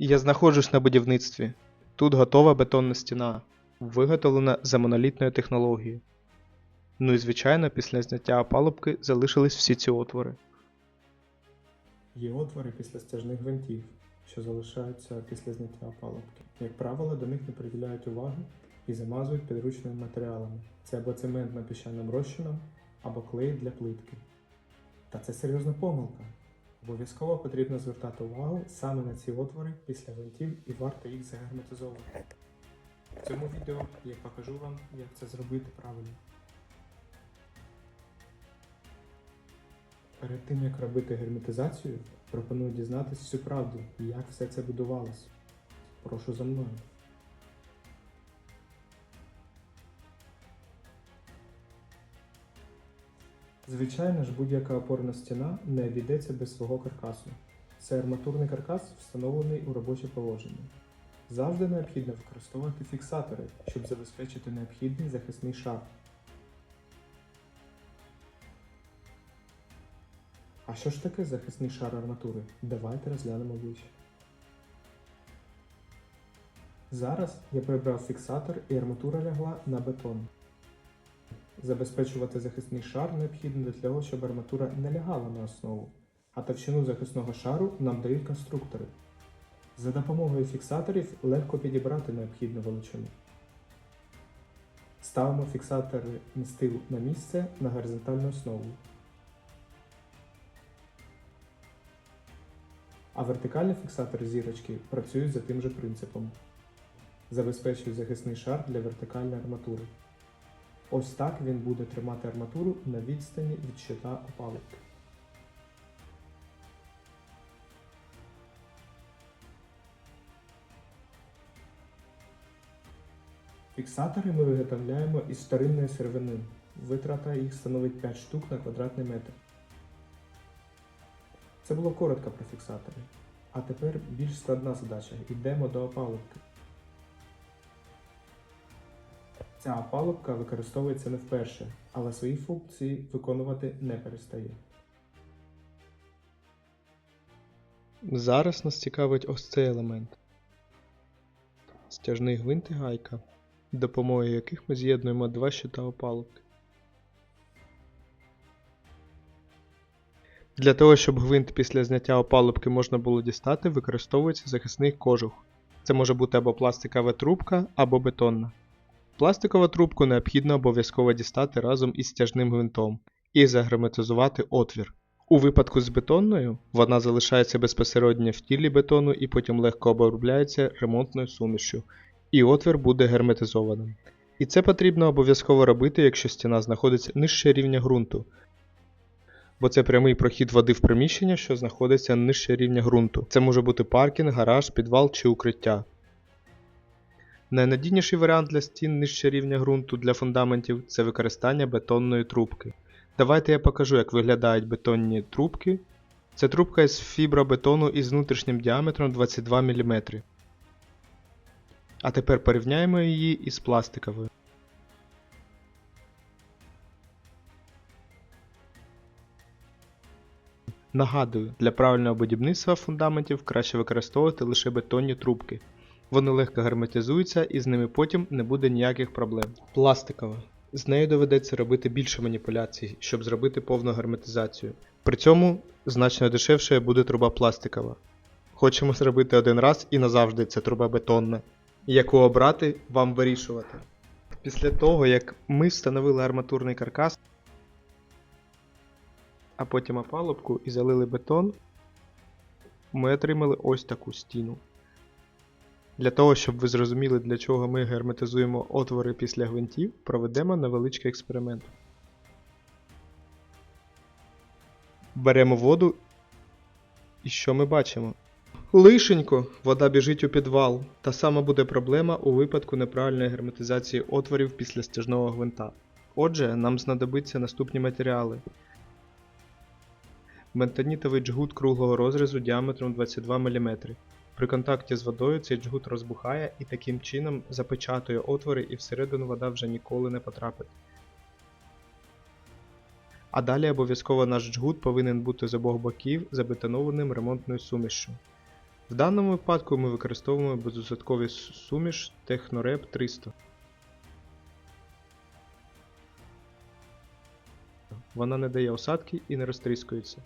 Я знаходжусь на будівництві. Тут готова бетонна стіна, виготовлена за монолітною технологією. Ну і звичайно, після зняття опалубки залишились всі ці отвори. Є отвори після стяжних гвинтів, що залишаються після зняття опалубки. Як правило, до них не приділяють уваги і замазують підручними матеріалами. Це або цемент на піщаним розчином, або клей для плитки. Та це серйозна помилка. Обов'язково потрібно звертати увагу саме на ці отвори після гвинтів і варто їх загерметизовувати. В цьому відео я покажу вам, як це зробити правильно. Перед тим як робити герметизацію, пропоную дізнатися всю правду, як все це будувалось. Прошу за мною. Звичайно ж, будь-яка опорна стіна не обійдеться без свого каркасу. Це арматурний каркас, встановлений у робоче положення. Завжди необхідно використовувати фіксатори, щоб забезпечити необхідний захисний шар. А що ж таке захисний шар арматури? Давайте розглянемо ближче. Зараз я прибрав фіксатор і арматура лягла на бетон. Забезпечувати захисний шар необхідно для того, щоб арматура не лягала на основу, а товщину захисного шару нам дають конструктори. За допомогою фіксаторів легко підібрати необхідну величину. Ставимо фіксатори настил на місце на горизонтальну основу. А вертикальні фіксатори зірочки працюють за тим же принципом. Забезпечують захисний шар для вертикальної арматури. Ось так він буде тримати арматуру на відстані від щита опалубки. Фіксатори ми виготовляємо із вторинної сировини. Витрата їх становить 5 штук на квадратний метр. Це було коротко про фіксатори. А тепер більш складна задача. Йдемо до опалубки. Ця опалубка використовується не вперше, але свої функції виконувати не перестає. Зараз нас цікавить ось цей елемент. Стяжний гвинт і гайка, допомогою яких ми з'єднуємо два щита опалубки. Для того, щоб гвинт після зняття опалубки можна було дістати, використовується захисний кожух. Це може бути або пластикова трубка, або бетонна. Пластикову трубку необхідно обов'язково дістати разом із стяжним гвинтом і загерметизувати отвір. У випадку з бетонною вона залишається безпосередньо в тілі бетону і потім легко обробляється ремонтною сумішю, і отвір буде герметизованим. І це потрібно обов'язково робити, якщо стіна знаходиться нижче рівня ґрунту, бо це прямий прохід води в приміщення, що знаходиться нижче рівня ґрунту. Це може бути паркінг, гараж, підвал чи укриття. Найнадійніший варіант для стін нижче рівня ґрунту для фундаментів це використання бетонної трубки. Давайте я покажу, як виглядають бетонні трубки. Це трубка із фібробетону із внутрішнім діаметром 22 мм. А тепер порівняємо її із пластиковою. Нагадую, для правильного будівництва фундаментів краще використовувати лише бетонні трубки. Вони легко герметизуються і з ними потім не буде ніяких проблем. Пластикова. З нею доведеться робити більше маніпуляцій, щоб зробити повну герметизацію. При цьому значно дешевше буде труба пластикова. Хочемо зробити один раз і назавжди це труба бетонна. Яку обрати, вам вирішувати. Після того, як ми встановили арматурний каркас, а потім опалубку і залили бетон, ми отримали ось таку стіну. Для того, щоб ви зрозуміли, для чого ми герметизуємо отвори після гвинтів, проведемо невеличкий експеримент. Беремо воду. І що ми бачимо? Лишенько, вода біжить у підвал. Та сама буде проблема у випадку неправильної герметизації отворів після стяжного гвинта. Отже, нам знадобиться наступні матеріали. Бентонітовий джгут круглого розрізу діаметром 22 мм. При контакті з водою цей джгут розбухає і таким чином запечатує отвори і всередину вода вже ніколи не потрапить. А далі обов'язково наш джгут повинен бути з обох боків забетонованим ремонтною сумішшю. В даному випадку ми використовуємо безусадковий суміш Технореп 300. Вона не дає осадки і не розтріскується.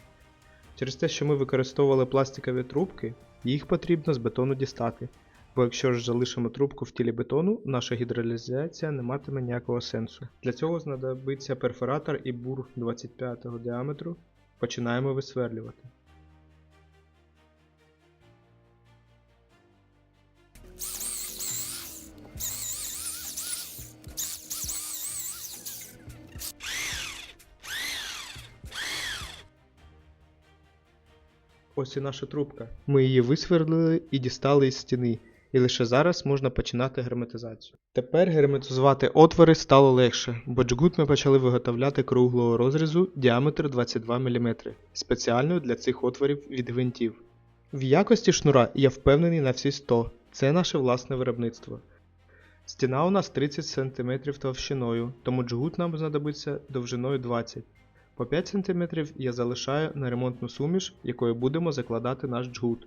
Через те, що ми використовували пластикові трубки, їх потрібно з бетону дістати, бо якщо ж залишимо трубку в тілі бетону, наша гідролізація не матиме ніякого сенсу. Для цього знадобиться перфоратор і бур 25 діаметру. Починаємо висверлювати. Ось і наша трубка. Ми її висверлили і дістали із стіни, і лише зараз можна починати герметизацію. Тепер герметизувати отвори стало легше, бо джгут ми почали виготовляти круглого розрізу діаметр 22 мм, спеціально для цих отворів від гвинтів. В якості шнура я впевнений на всі 100, це наше власне виробництво. Стіна у нас 30 см товщиною, тому джгут нам знадобиться довжиною 20 по 5 см я залишаю на ремонтну суміш, якою будемо закладати наш джгут.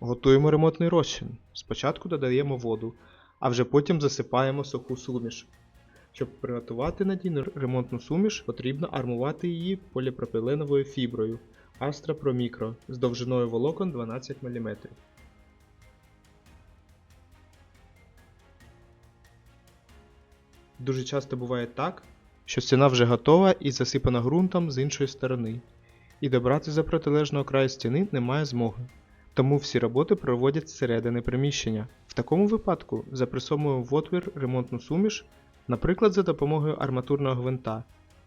Готуємо ремонтний розчин. Спочатку додаємо воду, а вже потім засипаємо суху суміш. Щоб приготувати надійну ремонтну суміш, потрібно армувати її поліпропіленовою фіброю Astra Pro Micro з довжиною волокон 12 мм. Дуже часто буває так, що стіна вже готова і засипана ґрунтом з іншої сторони, і добратися до протилежного краю стіни немає змоги. Тому всі роботи проводять зсередини приміщення. В такому випадку запресовуємо в отвір ремонтну суміш, наприклад, за допомогою арматурного гвинта,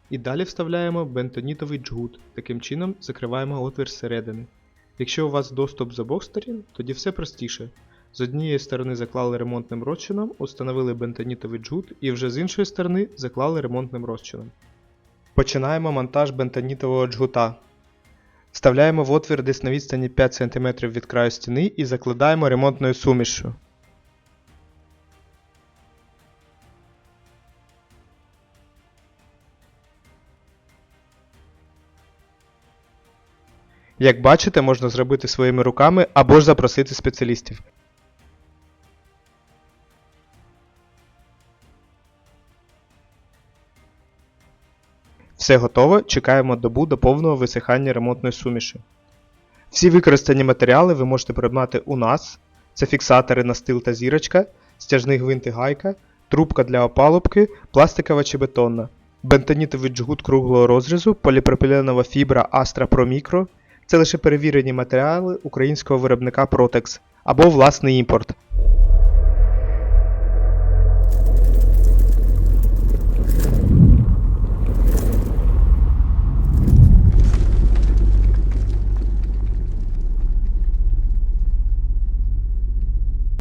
і далі вставляємо бентонітовий джгут, таким чином закриваємо отвір зсередини. Якщо у вас доступ з обох сторін, тоді все простіше. З однієї сторони заклали ремонтним розчином, установили бентонітовий джут і вже з іншої сторони заклали ремонтним розчином. Починаємо монтаж бентонітового джгута. Вставляємо в отвір десь на відстані 5 см від краю стіни і закладаємо ремонтною сумішю. Як бачите, можна зробити своїми руками або ж запросити спеціалістів. Все готово, чекаємо добу до повного висихання ремонтної суміші. Всі використані матеріали ви можете придбати у нас: це фіксатори настил та зірочка, стяжний гвинт і гайка, трубка для опалубки, пластикова чи бетонна, бентонітовий джгут круглого розрізу, поліпропіленова фібра Astra Pro Micro. Це лише перевірені матеріали українського виробника Protex або власний імпорт.